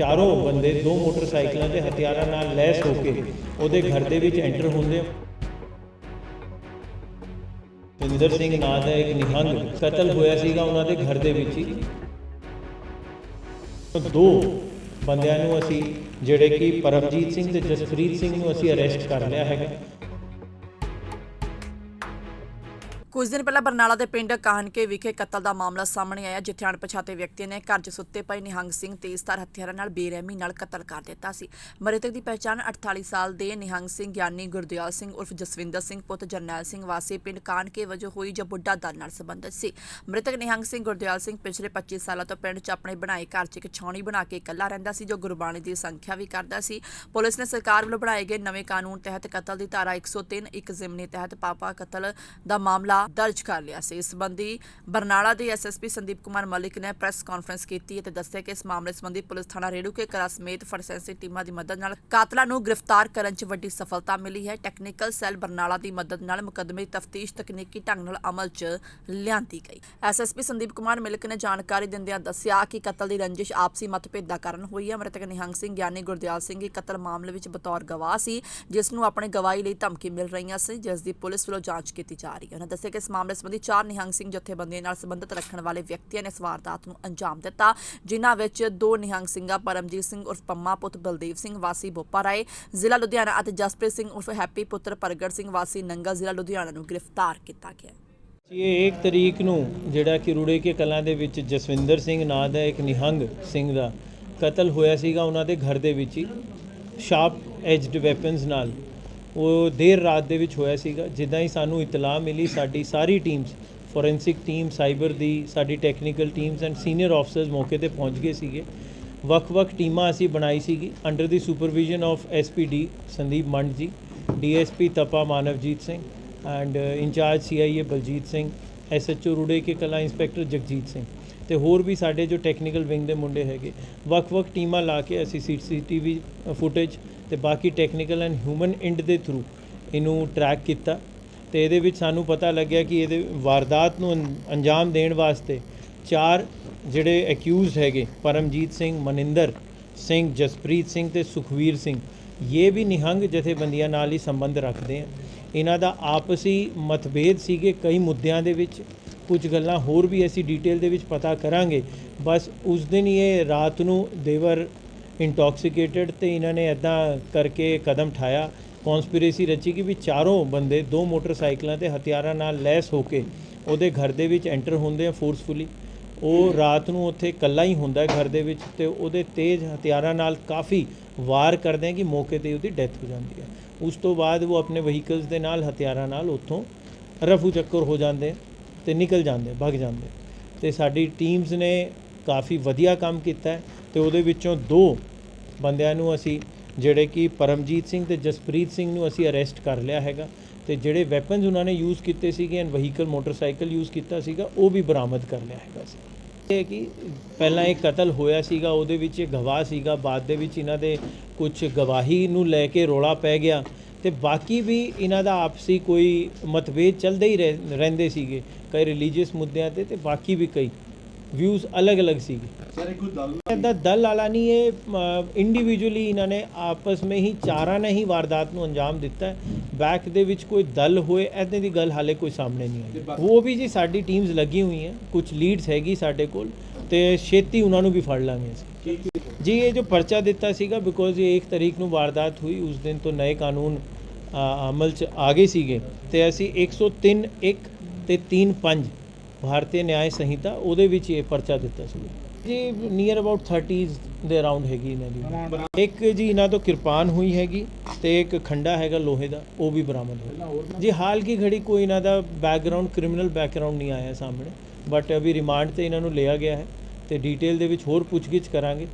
ਚਾਰੋਂ ਬੰਦੇ ਦੋ ਮੋਟਰਸਾਈਕਲਾਂ ਤੇ ਹਥਿਆਰਾਂ ਨਾਲ ਲੈਸ ਹੋ ਕੇ ਉਹਦੇ ਘਰ ਦੇ ਵਿੱਚ ਐਂਟਰ ਹੁੰਦੇ ਆ। ਸਿੰਘ ਨਾਂ ਦਾ ਇੱਕ ਨਿਹੰਗ ਕਤਲ ਹੋਇਆ ਸੀਗਾ ਉਹਨਾਂ ਦੇ ਘਰ ਦੇ ਵਿੱਚ ਹੀ। ਦੋ ਬੰਦਿਆਂ ਨੂੰ ਅਸੀਂ, ਜਿਹੜੇ ਕਿ ਪਰਮਜੀਤ ਸਿੰਘ ਤੇ ਜਸਪ੍ਰੀਤ ਸਿੰਘ ਨੂੰ ਅਸੀਂ ਅਰੈਸਟ ਕਰ ਲਿਆ ਹੈਗਾ। ਕੁਝ ਦਿਨ ਪਹਿਲਾਂ ਬਰਨਾਲਾ ਦੇ ਪਿੰਡ ਕਾਹਨਕੇ ਵਿਖੇ ਕਤਲ ਦਾ ਮਾਮਲਾ ਸਾਹਮਣੇ ਆਇਆ, ਜਿੱਥੇ ਅਣਪਛਾਤੇ ਵਿਅਕਤੀਆਂ ਨੇ ਘਰ 'ਚ ਸੁੱਤੇ ਪਏ ਨਿਹੰਗ ਸਿੰਘ ਤੇਜ਼ਧਾਰ ਹਥਿਆਰਾਂ ਨਾਲ ਬੇਰਹਿਮੀ ਨਾਲ ਕਤਲ ਕਰ ਦਿੱਤਾ ਸੀ। ਮ੍ਰਿਤਕ ਦੀ ਪਛਾਣ 48 ਸਾਲ ਦੇ ਨਿਹੰਗ ਸਿੰਘ ਗਿਆਨੀ ਗੁਰਦਿਆਲ ਸਿੰਘ ਉਰਫ ਜਸਵਿੰਦਰ ਸਿੰਘ, ਪੁੱਤ ਜਰਨੈਲ ਸਿੰਘ ਵਾਸੀ, ਪਿੰਡ ਕਾਹਨਕੇ ਵਜੋਂ ਹੋਈ ਜਾਂ ਬੁੱਢਾ ਦਲ ਨਾਲ ਸੰਬੰਧਿਤ ਸੀ। ਮ੍ਰਿਤਕ ਨਿਹੰਗ ਸਿੰਘ ਗੁਰਦਿਆਲ ਸਿੰਘ ਪਿਛਲੇ 25 ਸਾਲਾਂ ਤੋਂ ਪਿੰਡ 'ਚ ਆਪਣੇ ਬਣਾਏ ਘਰ 'ਚ ਇੱਕ ਛਾਉਣੀ ਬਣਾ ਕੇ ਇਕੱਲਾ ਰਹਿੰਦਾ ਸੀ, ਜੋ ਗੁਰਬਾਣੀ ਦੀ ਸੰਖਿਆ ਵੀ ਕਰਦਾ ਸੀ। ਪੁਲਿਸ ਨੇ ਸਰਕਾਰ ਵੱਲੋਂ ਬਣਾਏ ਗਏ ਨਵੇਂ ਕਾਨੂੰਨ ਤਹਿਤ ਕਤਲ ਦੀ ਧਾਰਾ 103 ਇੱਕ ਜ਼ਿਮਨੀ ਤਹਿਤ ਪਾਪਾ ਕਤਲ ਦਾ ਮਾਮਲਾ ਦਰਜ ਕਰ ਲਿਆ ਸੀ। ਇਸ ਸੰਬੰਧੀ ਬਰਨਾਲਾ ਦੇ ਐਸਐਸਪੀ ਸੰਦੀਪ ਕੁਮਾਰ ਮਲਿਕ ਨੇ ਪ੍ਰੈਸ ਕਾਨਫਰੰਸ ਕੀਤੀ ਅਤੇ ਦੱਸਿਆ ਕਿ ਇਸ ਮਾਮਲੇ ਸੰਬੰਧੀ ਪੁਲਿਸ ਥਾਣਾ ਰੇੜੂਕੇ ਕਲਾ ਸਮੇਤ ਫੋਰੈਂਸਿਕ ਟੀਮਾਂ ਦੀ ਮਦਦ ਨਾਲ ਕਾਤਲਾਂ ਨੂੰ ਗ੍ਰਿਫਤਾਰ ਕਰਨ 'ਚ ਵੱਡੀ ਸਫਲਤਾ ਮਿਲੀ ਹੈ। ਟੈਕਨੀਕਲ ਸੈੱਲ ਬਰਨਾਲਾ ਦੀ ਮਦਦ ਨਾਲ ਮੁਕੱਦਮੇ ਦੀ ਤਫਤੀਸ਼ ਤਕਨੀਕੀ ਢੰਗ ਨਾਲ ਅਮਲ 'ਚ ਲਿਆਂਦੀ ਗਈ। ਐਸਐਸਪੀ ਸੰਦੀਪ ਕੁਮਾਰ ਮਲਿਕ ਨੇ ਜਾਣਕਾਰੀ ਦਿੰਦਿਆਂ ਦੱਸਿਆ ਕਿ ਕਤਲ ਦੀ ਰੰਜਿਸ਼ ਆਪਸੀ ਮਤਭੇਦਾਂ ਕਾਰਨ ਹੋਈ ਹੈ। ਮ੍ਰਿਤਕ ਨਿਹੰਗ ਸਿੰਘ, ਗਿਆਨੀ ਗੁਰਦਿਆਲ ਸਿੰਘ ਇਹ ਕਤਲ ਮਾਮਲੇ ਵਿੱਚ ਬਤੌਰ ਗਵਾਹ ਸੀ, ਜਿਸ ਨੂੰ ਆਪਣੇ ਗਵਾਹੀ ਲਈ ਧਮਕੀ ਮਿਲ ਰਹੀਆਂ ਸੀ, ਜਿਸ ਦੀ ਪੁਲਿਸ ਵੱਲੋਂ ਜਾਂਚ ਕੀਤੀ ਜਾ ਰਹੀ ਹੈ। ਉਹਨਾਂ ਦੱਸਿਆ ਕਿ ਇਸ ਮਾਮਲੇ ਸੰਬੰਧੀ ਚਾਰ ਨਿਹੰਗ ਸਿੰਘ ਜਥੇਬੰਦੀਆਂ ਨਾਲ ਸੰਬੰਧਿਤ ਰੱਖਣ ਵਾਲੇ ਵਿਅਕਤੀਆਂ ਨੇ ਇਸ ਵਾਰਦਾਤ ਨੂੰ ਅੰਜਾਮ ਦਿੱਤਾ, ਜਿਨ੍ਹਾਂ ਵਿੱਚ ਦੋ ਨਿਹੰਗ ਸਿੰਘਾਂ, ਪਰਮਜੀਤ ਸਿੰਘ ਉਰਫ ਪੰਮਾ ਪੁੱਤ ਬਲਦੇਵ ਸਿੰਘ, ਵਾਸੀ ਬੋਪਾ ਰਾਏ, ਜ਼ਿਲ੍ਹਾ ਲੁਧਿਆਣਾ ਅਤੇ ਜਸਪ੍ਰੀਤ ਸਿੰਘ ਉਰਫ ਹੈਪੀ ਪੁੱਤਰ ਪ੍ਰਗਟ ਸਿੰਘ, ਵਾਸੀ ਨੰਗਾ, ਜ਼ਿਲ੍ਹਾ ਲੁਧਿਆਣਾ ਨੂੰ ਗ੍ਰਿਫਤਾਰ ਕੀਤਾ ਗਿਆ। ਇਹ 1 ਤਰੀਕ ਨੂੰ ਜਿਹੜਾ ਕਿ ਰੂੜੇ ਕੇ ਕਲਾਂ ਦੇ ਵਿੱਚ ਜਸਵਿੰਦਰ ਸਿੰਘ ਨਾਂ ਦਾ ਇੱਕ ਨਿਹੰਗ ਸਿੰਘ ਦਾ ਕਤਲ ਹੋਇਆ ਸੀਗਾ, ਉਹਨਾਂ ਦੇ ਘਰ ਦੇ ਵਿੱਚ ਹੀ ਸ਼ਾਰਪ ਐਜਡ ਵੈਪਨਸ ਨਾਲ। ਉਹ ਦੇਰ ਰਾਤ ਦੇ ਵਿੱਚ ਹੋਇਆ ਸੀਗਾ। ਜਿੱਦਾਂ ਹੀ ਸਾਨੂੰ ਇਤਲਾਹ ਮਿਲੀ, ਸਾਡੀ ਸਾਰੀ ਟੀਮਸ ਫੋਰੈਂਸਿਕ ਟੀਮ ਸਾਈਬਰ ਦੀ, ਸਾਡੀ technical teams and senior officers ਮੌਕੇ ਤੇ ਪਹੁੰਚ ਗਏ ਸੀਗੇ। ਵੱਖ-ਵੱਖ ਟੀਮਾਂ ਅਸੀਂ ਬਣਾਈ ਸੀਗੀ। Under the supervision of SPD Sandeep Mand ji DSP Tapa Manavjit Singh and uh, incharge CIA Baljit Singh SHO Rure Ke Kalan inspector Jagjit Singh. ਤੇ ਹੋਰ ਵੀ ਸਾਡੇ ਜੋ ਟੈਕਨੀਕਲ ਵਿੰਗ ਦੇ ਮੁੰਡੇ ਹੈਗੇ, ਵੱਖ-ਵੱਖ ਟੀਮਾਂ ਲਾ ਕੇ ਅਸੀਂ ਸੀਸੀਟੀਵੀ ਫੁਟੇਜ ਤੇ ਬਾਕੀ ਟੈਕਨੀਕਲ ਐਂਡ ਹਿਊਮਨ ਇੰਡ ਦੇ ਥਰੂ ਇਹਨੂੰ ਟਰੈਕ ਕੀਤਾ ਤੇ ਇਹਦੇ ਵਿੱਚ ਸਾਨੂੰ ਪਤਾ ਲੱਗਿਆ ਕਿ ਇਹਦੇ ਵਾਰਦਾਤ ਨੂੰ ਅੰ- ਅੰਜਾਮ ਦੇਣ ਵਾਸਤੇ ਚਾਰ ਜਿਹੜੇ ਅਕਿਊਜ਼ਡ ਹੈਗੇ, ਪਰਮਜੀਤ ਸਿੰਘ, ਮਨਿੰਦਰ ਸਿੰਘ, ਜਸਪ੍ਰੀਤ ਸਿੰਘ ਤੇ ਸੁਖਵੀਰ ਸਿੰਘ, ਇਹ ਵੀ ਨਿਹੰਗ ਜਥੇਬੰਦੀਆਂ ਨਾਲ ਹੀ ਸੰਬੰਧ ਰੱਖਦੇ ਆ। ਇਹਨਾਂ ਦਾ ਆਪਸੀ ਮਤਭੇਦ ਸੀਗੇ ਕਈ ਮੁੱਦਿਆਂ ਦੇ ਵਿੱਚ। ਕੁਝ ਗੱਲਾਂ ਹੋਰ ਵੀ ਅਸੀਂ ਡਿਟੇਲ ਦੇ ਵਿੱਚ ਪਤਾ ਕਰਾਂਗੇ। ਬਸ ਉਸ ਦਿਨ ਹੀ ਇਹ ਰਾਤ ਨੂੰ ਦੇਵਰ ਇੰਟੌਕਸੀਕੇਟਡ ਤੇ ਇਹਨਾਂ ਨੇ ਐਦਾਂ ਕਰਕੇ ਕਦਮ ਠਾਇਆ। ਕਨਸਪੀਰੇਸੀ ਰਚੀ ਕਿ ਵੀ ਚਾਰੋਂ ਬੰਦੇ, ਦੋ ਮੋਟਰਸਾਈਕਲਾਂ ਤੇ ਹਥਿਆਰਾਂ ਨਾਲ ਲੈਸ ਹੋ ਕੇ ਉਹਦੇ ਘਰ ਦੇ ਵਿੱਚ ਐਂਟਰ ਹੁੰਦੇ ਆ ਫੋਰਸਫੁਲੀ ਉਹ ਰਾਤ ਨੂੰ ਉੱਥੇ ਇਕੱਲਾ ਹੀ ਹੁੰਦਾ ਘਰ ਦੇ ਵਿੱਚ ਤੇ ਉਹਦੇ ਤੇਜ਼ ਹਥਿਆਰਾਂ ਨਾਲ ਕਾਫੀ ਵਾਰ ਕਰਦੇ ਆ ਕਿ ਮੌਕੇ ਤੇ ਉਹਦੀ ਡੈਥ ਹੋ ਜਾਂਦੀ ਹੈ ਉਸ ਤੋਂ ਬਾਅਦ ਉਹ ਆਪਣੇ ਵਹੀਕਲਸ ਦੇ ਨਾਲ, ਹਥਿਆਰਾਂ ਨਾਲ ਉੱਥੋਂ ਰਫੂ ਚੱਕਰ ਹੋ ਜਾਂਦੇ ਆ। ਤੇ ਨਿਕਲ ਜਾਂਦੇ, ਭੱਗ ਜਾਂਦੇ। ਤੇ ਸਾਡੀ ਟੀਮਸ ਨੇ ਕਾਫੀ ਵਧੀਆ ਕੰਮ ਕੀਤਾ ਹੈ ਤੇ ਉਹਦੇ ਵਿੱਚੋਂ ਦੋ ਬੰਦਿਆਂ ਨੂੰ ਅਸੀਂ, ਜਿਹੜੇ ਕਿ ਪਰਮਜੀਤ ਸਿੰਘ ਤੇ ਜਸਪ੍ਰੀਤ ਸਿੰਘ ਨੂੰ ਅਸੀਂ ਅਰੈਸਟ ਕਰ ਲਿਆ ਹੈਗਾ ਤੇ ਜਿਹੜੇ ਵੈਪਨਸ ਉਹਨਾਂ ਨੇ ਯੂਜ਼ ਕੀਤੇ ਸੀਗੇ ਐਂਡ ਵਹੀਕਲ ਮੋਟਰਸਾਈਕਲ ਯੂਜ਼ ਕੀਤਾ ਸੀਗਾ, ਉਹ ਵੀ ਬਰਾਮਦ ਕਰ ਲਿਆ ਹੈਗਾ ਸੀ। ਇਹ ਕਿ ਪਹਿਲਾਂ ਇੱਕ ਕਤਲ ਹੋਇਆ ਸੀਗਾ, ਉਹਦੇ ਵਿੱਚ ਗਵਾਹ ਸੀਗਾ, ਬਾਅਦ ਦੇ ਵਿੱਚ ਇਹਨਾਂ ਦੇ ਕੁਝ ਗਵਾਹੀ ਨੂੰ ਲੈ ਕੇ ਰੋਲਾ ਪੈ ਗਿਆ ਤੇ ਬਾਕੀ ਵੀ ਇਹਨਾਂ ਦਾ ਆਪਸੀ ਕੋਈ ਮਤਭੇਦ ਚੱਲਦੇ ਹੀ ਰਹਿ- ਰਹਿੰਦੇ ਸੀਗੇ। ਕਈ ਰਿਲੀਜੀਅਸ ਮੁੱਦਿਆਂ ਤੇ ਤੇ ਬਾਕੀ ਵੀ ਕਈ ਵਿਊਜ਼ ਅਲੱਗ-ਅਲੱਗ ਸੀਗੇ। ਸਰ ਕੋਈ ਦਲ ਇਹਦਾ ਦਲ ਵਾਲਾ ਨਹੀਂ ਇਹ ਇੰਡੀਵਿਜੂਅਲੀ ਇਹਨਾਂ ਨੇ ਆਪਸ ਵਿੱਚ ਹੀ ਚਾਰਾਂ ਨੇ ਹੀ ਵਾਰਦਾਤ ਨੂੰ ਅੰਜਾਮ ਦਿੱਤਾ ਬੈਕ ਦੇ ਵਿੱਚ ਕੋਈ ਦਲ ਹੋਏ ਐਦਾਂ ਦੀ ਗੱਲ ਹਾਲੇ ਕੋਈ ਸਾਹਮਣੇ ਨਹੀਂ ਆਈ। ਉਹ ਵੀ ਜੀ ਸਾਡੀ ਟੀਮਸ ਲੱਗੀ ਹੋਈ ਹੈ ਕੁਝ ਲੀਡਸ ਹੈਗੀ ਸਾਡੇ ਕੋਲ ਤੇ ਛੇਤੀ ਉਹਨਾਂ ਨੂੰ ਵੀ ਫੜ ਲਾਂਗੇ ਅਸੀਂ। ਜੀ ਇਹ ਜੋ ਪਰਚਾ ਦਿੱਤਾ ਸੀਗਾ ਬਿਕੋਜ਼ ਇਹ 1 ਤਰੀਕ ਨੂੰ ਵਾਰਦਾਤ ਹੋਈ ਉਸ ਦਿਨ ਤੋਂ ਨਏ ਕਾਨੂੰਨ ਅਮਲ ਚ ਆ ਗਏ ਸੀਗੇ। ਤੇ ਅਸੀਂ 103 1 ਤੇ 3 5 ਭਾਰਤੀ ਨਿਆਂ ਸੰਹਿਤਾ, ਉਹਦੇ ਵਿੱਚ ਇਹ ਪਰਚਾ ਦਿੱਤਾ ਸੀ। ਜੀ ਨੀਅਰ ਅਬਾਊਟ 30s ਦੇ ਅਰਾਊਂਡ ਹੈਗੀ ਇਹਨਾਂ ਦੀ। ਇੱਕ ਜੀ ਇਹਨਾਂ ਤੋਂ ਕਿਰਪਾਨ ਹੋਈ ਹੈਗੀ ਤੇ ਇੱਕ ਖੰਡਾ ਹੈਗਾ ਲੋਹੇ ਦਾ, ਉਹ ਵੀ ਬਰਾਮਦ ਹੋਇਆ। ਜੀ, ਹਾਲ ਕੀ ਘੜੀ ਕੋਈ ਇਹਨਾਂ ਦਾ ਬੈਕਗ੍ਰਾਉਂਡ ਕ੍ਰਿਮੀਨਲ ਬੈਕਗ੍ਰਾਉਂਡ ਨਹੀਂ ਆਇਆ ਸਾਹਮਣੇ ਬਟ ਅਭੀ ਰਿਮਾਂਡ ਤੇ ਇਹਨਾਂ ਨੂੰ ਲਿਆ ਗਿਆ ਹੈ ਤੇ ਡੀਟੇਲ ਦੇ ਵਿੱਚ ਹੋਰ ਪੁੱਛਗਿੱਛ ਕਰਾਂਗੇ।